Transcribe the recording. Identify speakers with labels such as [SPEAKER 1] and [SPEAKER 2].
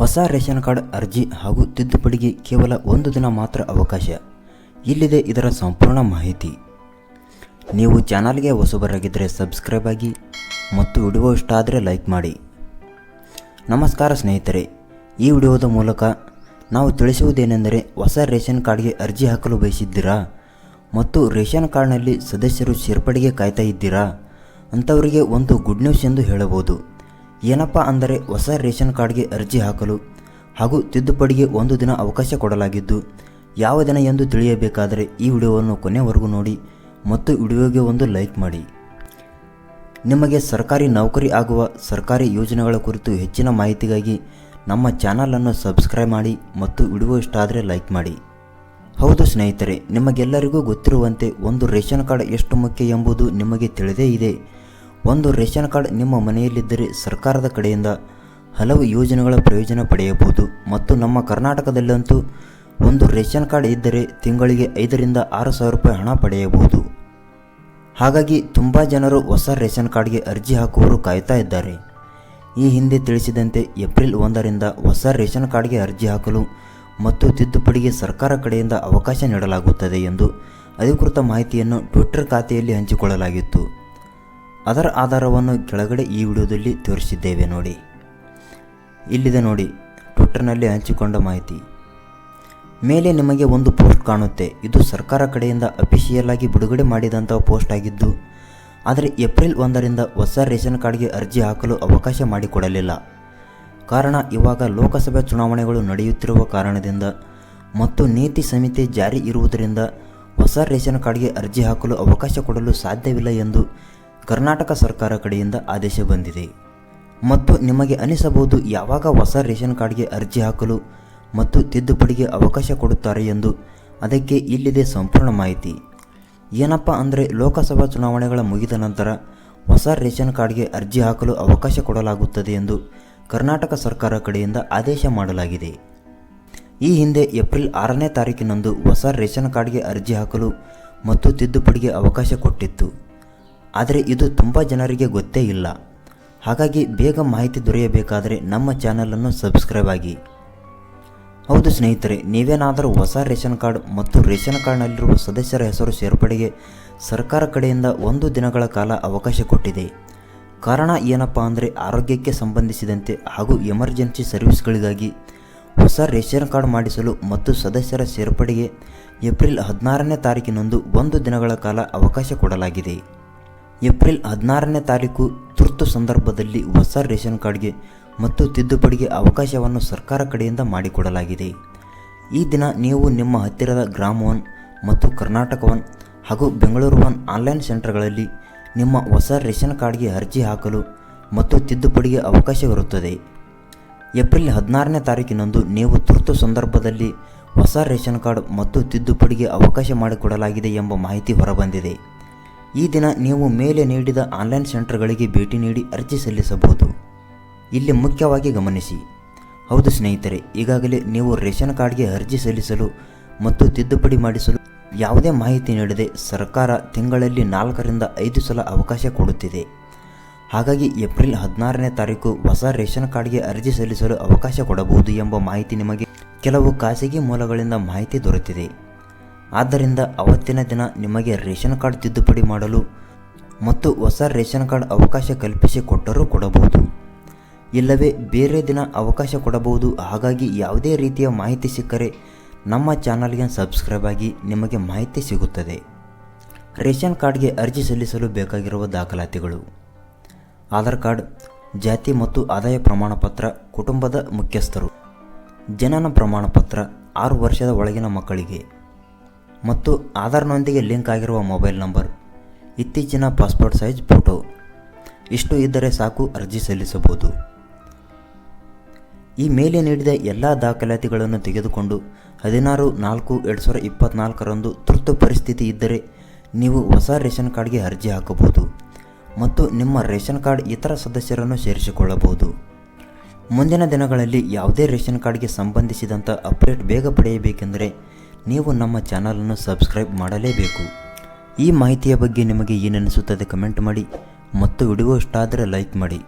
[SPEAKER 1] ಹೊಸ ration card ಅರ್ಜಿ ಹಾಗೂ ತಿದ್ದುಪಡಿಗೆ ಕೇವಲ ಒಂದು ದಿನ ಮಾತ್ರ ಅವಕಾಶ. ಇಲ್ಲಿದೆ ಇದರ ಸಂಪೂರ್ಣ ಮಾಹಿತಿ. ನೀವು ಚಾನಲ್ಗೆ ಹೊಸಬರಾಗಿದ್ದರೆ ಸಬ್ಸ್ಕ್ರೈಬ್ ಆಗಿ ಮತ್ತು ವಿಡಿಯೋ ಇಷ್ಟ ಆದರೆ ಲೈಕ್ ಮಾಡಿ. ನಮಸ್ಕಾರ ಸ್ನೇಹಿತರೆ, ಈ ವಿಡಿಯೋದ ಮೂಲಕ ನಾವು ತಿಳಿಸುವುದೇನೆಂದರೆ ಹೊಸ ರೇಷನ್ ಕಾರ್ಡ್ಗೆ ಅರ್ಜಿ ಹಾಕಲು ಬಯಸಿದ್ದೀರಾ? ಮತ್ತು ರೇಷನ್ ಕಾರ್ಡ್ನಲ್ಲಿ ಸದಸ್ಯರು ಸೇರ್ಪಡೆಗೆ ಕಾಯ್ತಾ ಇದ್ದೀರಾ? ಅಂಥವರಿಗೆ ಒಂದು ಗುಡ್ ನ್ಯೂಸ್ ಎಂದು ಹೇಳಬಹುದು. ಏನಪ್ಪ ಅಂದರೆ ಹೊಸ ರೇಷನ್ ಕಾರ್ಡ್ಗೆ ಅರ್ಜಿ ಹಾಕಲು ಹಾಗೂ ತಿದ್ದುಪಡಿಗೆ ಒಂದು ದಿನ ಅವಕಾಶ ಕೊಡಲಾಗಿದ್ದು, ಯಾವ ದಿನ ಎಂದು ತಿಳಿಯಬೇಕಾದರೆ ಈ ವಿಡಿಯೋವನ್ನು ಕೊನೆವರೆಗೂ ನೋಡಿ ಮತ್ತು ವಿಡಿಯೋಗೆ ಒಂದು ಲೈಕ್ ಮಾಡಿ. ನಿಮಗೆ ಸರ್ಕಾರಿ ನೌಕರಿ ಆಗುವ ಸರ್ಕಾರಿ ಯೋಜನೆಗಳ ಕುರಿತು ಹೆಚ್ಚಿನ ಮಾಹಿತಿಗಾಗಿ ನಮ್ಮ ಚಾನಲನ್ನು ಸಬ್ಸ್ಕ್ರೈಬ್ ಮಾಡಿ ಮತ್ತು ವಿಡಿಯೋ ಇಷ್ಟ ಆದರೆ ಲೈಕ್ ಮಾಡಿ. ಹೌದು ಸ್ನೇಹಿತರೆ, ನಿಮಗೆಲ್ಲರಿಗೂ ಗೊತ್ತಿರುವಂತೆ ಒಂದು ರೇಷನ್ ಕಾರ್ಡ್ ಎಷ್ಟು ಮುಖ್ಯ ಎಂಬುದು ನಿಮಗೆ ತಿಳಿದೇ ಇದೆ. ಒಂದು ರೇಷನ್ ಕಾರ್ಡ್ ನಿಮ್ಮ ಮನೆಯಲ್ಲಿದ್ದರೆ ಸರ್ಕಾರದ ಕಡೆಯಿಂದ ಹಲವು ಯೋಜನೆಗಳ ಪ್ರಯೋಜನ ಪಡೆಯಬಹುದು. ಮತ್ತು ನಮ್ಮ ಕರ್ನಾಟಕದಲ್ಲಂತೂ ಒಂದು ರೇಷನ್ ಕಾರ್ಡ್ ಇದ್ದರೆ ತಿಂಗಳಿಗೆ ಐದರಿಂದ ಆರು ಸಾವಿರ ರೂಪಾಯಿ ಹಣ ಪಡೆಯಬಹುದು. ಹಾಗಾಗಿ ತುಂಬ ಜನರು ಹೊಸ ರೇಷನ್ ಕಾರ್ಡ್ಗೆ ಅರ್ಜಿ ಹಾಕುವವರು ಕಾಯ್ತಾ ಇದ್ದಾರೆ. ಈ ಹಿಂದೆ ತಿಳಿಸಿದಂತೆ ಏಪ್ರಿಲ್ ಒಂದರಿಂದ ಹೊಸ ರೇಷನ್ ಕಾರ್ಡ್ಗೆ ಅರ್ಜಿ ಹಾಕಲು ಮತ್ತು ತಿದ್ದುಪಡಿಗೆ ಸರ್ಕಾರ ಕಡೆಯಿಂದ ಅವಕಾಶ ನೀಡಲಾಗುತ್ತದೆ ಎಂದು ಅಧಿಕೃತ ಮಾಹಿತಿಯನ್ನು ಟ್ವಿಟ್ಟರ್ ಖಾತೆಯಲ್ಲಿ ಹಂಚಿಕೊಳ್ಳಲಾಗಿತ್ತು. ಅದರ ಆಧಾರವನ್ನು ಕೆಳಗಡೆ ಈ ವಿಡಿಯೋದಲ್ಲಿ ತೋರಿಸಿದ್ದೇವೆ ನೋಡಿ. ಇಲ್ಲಿದೆ ನೋಡಿ, ಟ್ವಿಟ್ಟರ್ನಲ್ಲಿ ಹಂಚಿಕೊಂಡ ಮಾಹಿತಿ. ಮೇಲೆ ನಿಮಗೆ ಒಂದು ಪೋಸ್ಟ್ ಕಾಣುತ್ತೆ. ಇದು ಸರ್ಕಾರ ಕಡೆಯಿಂದ ಅಫಿಷಿಯಲ್ ಆಗಿ ಬಿಡುಗಡೆ ಮಾಡಿದಂಥ ಪೋಸ್ಟ್ ಆಗಿದ್ದು, ಆದರೆ ಏಪ್ರಿಲ್ ಒಂದರಿಂದ ಹೊಸ ರೇಷನ್ ಕಾರ್ಡ್ಗೆ ಅರ್ಜಿ ಹಾಕಲು ಅವಕಾಶ ಮಾಡಿಕೊಡಲಿಲ್ಲ. ಕಾರಣ, ಇವಾಗ ಲೋಕಸಭೆ ಚುನಾವಣೆಗಳು ನಡೆಯುತ್ತಿರುವ ಕಾರಣದಿಂದ ಮತ್ತು ನೀತಿ ಸಮಿತಿ ಜಾರಿ ಇರುವುದರಿಂದ ಹೊಸ ರೇಷನ್ ಕಾರ್ಡ್ಗೆ ಅರ್ಜಿ ಹಾಕಲು ಅವಕಾಶ ಕೊಡಲು ಸಾಧ್ಯವಿಲ್ಲ ಎಂದು ಕರ್ನಾಟಕ ಸರ್ಕಾರ ಕಡೆಯಿಂದ ಆದೇಶ ಬಂದಿದೆ. ಮತ್ತು ನಿಮಗೆ ಅನಿಸಬಹುದು ಯಾವಾಗ ಹೊಸ ರೇಷನ್ ಕಾರ್ಡ್ಗೆ ಅರ್ಜಿ ಹಾಕಲು ಮತ್ತು ತಿದ್ದುಪಡಿಗೆ ಅವಕಾಶ ಕೊಡುತ್ತಾರೆ ಎಂದು ಅದಕ್ಕೆ ಇಲ್ಲಿದೆ ಸಂಪೂರ್ಣ ಮಾಹಿತಿ. ಏನಪ್ಪ ಅಂದರೆ ಲೋಕಸಭಾ ಚುನಾವಣೆಗಳ ಮುಗಿದ ನಂತರ ಹೊಸ ರೇಷನ್ ಕಾರ್ಡ್ಗೆ ಅರ್ಜಿ ಹಾಕಲು ಅವಕಾಶ ಕೊಡಲಾಗುತ್ತದೆ ಎಂದು ಕರ್ನಾಟಕ ಸರ್ಕಾರ ಕಡೆಯಿಂದ ಆದೇಶ ಮಾಡಲಾಗಿದೆ. ಈ ಹಿಂದೆ ಏಪ್ರಿಲ್ ಆರನೇ ತಾರೀಕಿನಂದು ಹೊಸ ರೇಷನ್ ಕಾರ್ಡ್ಗೆ ಅರ್ಜಿ ಹಾಕಲು ಮತ್ತು ತಿದ್ದುಪಡಿಗೆ ಅವಕಾಶ ಕೊಟ್ಟಿತ್ತು. ಆದರೆ ಇದು ತುಂಬ ಜನರಿಗೆ ಗೊತ್ತೇ ಇಲ್ಲ. ಹಾಗಾಗಿ ಬೇಗ ಮಾಹಿತಿ ದೊರೆಯಬೇಕಾದರೆ ನಮ್ಮ ಚಾನಲನ್ನು ಸಬ್ಸ್ಕ್ರೈಬ್ ಆಗಿ. ಹೌದು ಸ್ನೇಹಿತರೆ, ನೀವೇನಾದರೂ ಹೊಸ ರೇಷನ್ ಕಾರ್ಡ್ ಮತ್ತು ರೇಷನ್ ಕಾರ್ಡ್ನಲ್ಲಿರುವ ಸದಸ್ಯರ ಹೆಸರು ಸೇರ್ಪಡೆಗೆ ಸರ್ಕಾರ ಕಡೆಯಿಂದ ಒಂದು ದಿನಗಳ ಕಾಲ ಅವಕಾಶ ಕೊಟ್ಟಿದೆ. ಕಾರಣ ಏನಪ್ಪ ಅಂದರೆ ಆರೋಗ್ಯಕ್ಕೆ ಸಂಬಂಧಿಸಿದಂತೆ ಹಾಗೂ ಎಮರ್ಜೆನ್ಸಿ ಸರ್ವಿಸ್ಗಳಿಗಾಗಿ ಹೊಸ ರೇಷನ್ ಕಾರ್ಡ್ ಮಾಡಿಸಲು ಮತ್ತು ಸದಸ್ಯರ ಸೇರ್ಪಡೆಗೆ ಏಪ್ರಿಲ್ ಹದಿನಾರನೇ ತಾರೀಕಿನಂದು ಒಂದು ದಿನಗಳ ಕಾಲ ಅವಕಾಶ ಕೊಡಲಾಗಿದೆ. ಏಪ್ರಿಲ್ ಹದಿನಾರನೇ ತಾರೀಕು ತುರ್ತು ಸಂದರ್ಭದಲ್ಲಿ ಹೊಸ ರೇಷನ್ ಕಾರ್ಡ್ಗೆ ಮತ್ತು ತಿದ್ದುಪಡಿಗೆ ಅವಕಾಶವನ್ನು ಸರ್ಕಾರ ಕಡೆಯಿಂದ ಮಾಡಿಕೊಡಲಾಗಿದೆ. ಈ ದಿನ ನೀವು ನಿಮ್ಮ ಹತ್ತಿರದ ಗ್ರಾಮ ಒನ್ ಮತ್ತು ಕರ್ನಾಟಕ ಒನ್ ಹಾಗೂ ಬೆಂಗಳೂರು ಒನ್ ಆನ್ಲೈನ್ ಸೆಂಟರ್ಗಳಲ್ಲಿ ನಿಮ್ಮ ಹೊಸ ರೇಷನ್ ಕಾರ್ಡ್ಗೆ ಅರ್ಜಿ ಹಾಕಲು ಮತ್ತು ತಿದ್ದುಪಡಿಗೆ ಅವಕಾಶವಿರುತ್ತದೆ. ಏಪ್ರಿಲ್ ಹದಿನಾರನೇ ತಾರೀಕಿನಂದು ನೀವು ತುರ್ತು ಸಂದರ್ಭದಲ್ಲಿ ಹೊಸ ರೇಷನ್ ಕಾರ್ಡ್ ಮತ್ತು ತಿದ್ದುಪಡಿಗೆ ಅವಕಾಶ ಮಾಡಿಕೊಡಲಾಗಿದೆ ಎಂಬ ಮಾಹಿತಿ ಹೊರಬಂದಿದೆ. ಈ ದಿನ ನೀವು ಮೇಲೆ ನೀಡಿದ ಆನ್ಲೈನ್ ಸೆಂಟರ್ಗಳಿಗೆ ಭೇಟಿ ನೀಡಿ ಅರ್ಜಿ ಸಲ್ಲಿಸಬಹುದು. ಇಲ್ಲಿ ಮುಖ್ಯವಾಗಿ ಗಮನಿಸಿ. ಹೌದು ಸ್ನೇಹಿತರೆ, ಈಗಾಗಲೇ ನೀವು ರೇಷನ್ ಕಾರ್ಡ್ಗೆ ಅರ್ಜಿ ಸಲ್ಲಿಸಲು ಮತ್ತು ತಿದ್ದುಪಡಿ ಮಾಡಿಸಲು ಯಾವುದೇ ಮಾಹಿತಿ ನೀಡದೆ ಸರ್ಕಾರ ತಿಂಗಳಲ್ಲಿ ನಾಲ್ಕರಿಂದ ಐದು ಸಲ ಅವಕಾಶ ಕೊಡುತ್ತಿದೆ. ಹಾಗಾಗಿ ಏಪ್ರಿಲ್ ಹದಿನಾರನೇ ತಾರೀಕು ಹೊಸ ರೇಷನ್ ಕಾರ್ಡ್ಗೆ ಅರ್ಜಿ ಸಲ್ಲಿಸಲು ಅವಕಾಶ ಕೊಡಬಹುದು ಎಂಬ ಮಾಹಿತಿ ನಿಮಗೆ ಕೆಲವು ಖಾಸಗಿ ಮೂಲಗಳಿಂದ ಮಾಹಿತಿ ದೊರೆತಿದೆ. ಆದ್ದರಿಂದ ಅವತ್ತಿನ ದಿನ ನಿಮಗೆ ರೇಷನ್ ಕಾರ್ಡ್ ತಿದ್ದುಪಡಿ ಮಾಡಲು ಮತ್ತು ಹೊಸ ರೇಷನ್ ಕಾರ್ಡ್ ಅವಕಾಶ ಕಲ್ಪಿಸಿ ಕೊಟ್ಟರೂ ಕೊಡಬಹುದು. ಇಲ್ಲವೇ ಬೇರೆ ದಿನ ಅವಕಾಶ ಕೊಡಬಹುದು. ಹಾಗಾಗಿ ಯಾವುದೇ ರೀತಿಯ ಮಾಹಿತಿ ಸಿಕ್ಕರೆ ನಮ್ಮ ಚಾನಲ್ಗೆ ಸಬ್ಸ್ಕ್ರೈಬ್ ಆಗಿ ನಿಮಗೆ ಮಾಹಿತಿ ಸಿಗುತ್ತದೆ. ರೇಷನ್ ಕಾರ್ಡ್ಗೆ ಅರ್ಜಿ ಸಲ್ಲಿಸಲು ಬೇಕಾಗಿರುವ ದಾಖಲಾತಿಗಳು. ಆಧಾರ್ ಕಾರ್ಡ್, ಜಾತಿ ಮತ್ತು ಆದಾಯ ಪ್ರಮಾಣ ಪತ್ರ ಕುಟುಂಬದ ಮುಖ್ಯಸ್ಥರು, ಜನನ ಪ್ರಮಾಣ ಪತ್ರ ಆರು ವರ್ಷದ ಒಳಗಿನ ಮಕ್ಕಳಿಗೆ. ಮತ್ತು ಆಧಾರ್ನೊಂದಿಗೆ ಲಿಂಕ್ ಆಗಿರುವ ಮೊಬೈಲ್ ನಂಬರ್, ಇತ್ತೀಚಿನ ಪಾಸ್ಪೋರ್ಟ್ ಸೈಜ್ ಫೋಟೋ, ಇಷ್ಟು ಇದ್ದರೆ ಸಾಕು ಅರ್ಜಿ ಸಲ್ಲಿಸಬಹುದು. ಈ ಮೇಲೆ ನೀಡಿದ ಎಲ್ಲ ದಾಖಲಾತಿಗಳನ್ನು ತೆಗೆದುಕೊಂಡು ಹದಿನಾರು ನಾಲ್ಕು ಎರಡು ಸಾವಿರದ ಇಪ್ಪತ್ತ್ನಾಲ್ಕರಂದು ತುರ್ತು ಪರಿಸ್ಥಿತಿ ಇದ್ದರೆ ನೀವು ಹೊಸ ರೇಷನ್ ಕಾರ್ಡ್ಗೆ ಅರ್ಜಿ ಹಾಕಬಹುದು ಮತ್ತು ನಿಮ್ಮ ರೇಷನ್ ಕಾರ್ಡ್ ಇತರ ಸದಸ್ಯರನ್ನು ಸೇರಿಸಿಕೊಳ್ಳಬಹುದು. ಮುಂದಿನ ದಿನಗಳಲ್ಲಿ ಯಾವುದೇ ರೇಷನ್ ಕಾರ್ಡ್ಗೆ ಸಂಬಂಧಿಸಿದಂಥ ಅಪ್ಡೇಟ್ ಬೇಗ ಪಡೆಯಬೇಕೆಂದರೆ ನೀವು ನಮ್ಮ ಚಾನಲನ್ನು ಸಬ್ಸ್ಕ್ರೈಬ್ ಮಾಡಲೇಬೇಕು. ಈ ಮಾಹಿತಿಯ ಬಗ್ಗೆ ನಿಮಗೆ ಏನನಿಸುತ್ತದೆ ಕಮೆಂಟ್ ಮಾಡಿ ಮತ್ತು ವಿಡಿಯೋ ಇಷ್ಟ ಆದರೆ ಲೈಕ್ ಮಾಡಿ.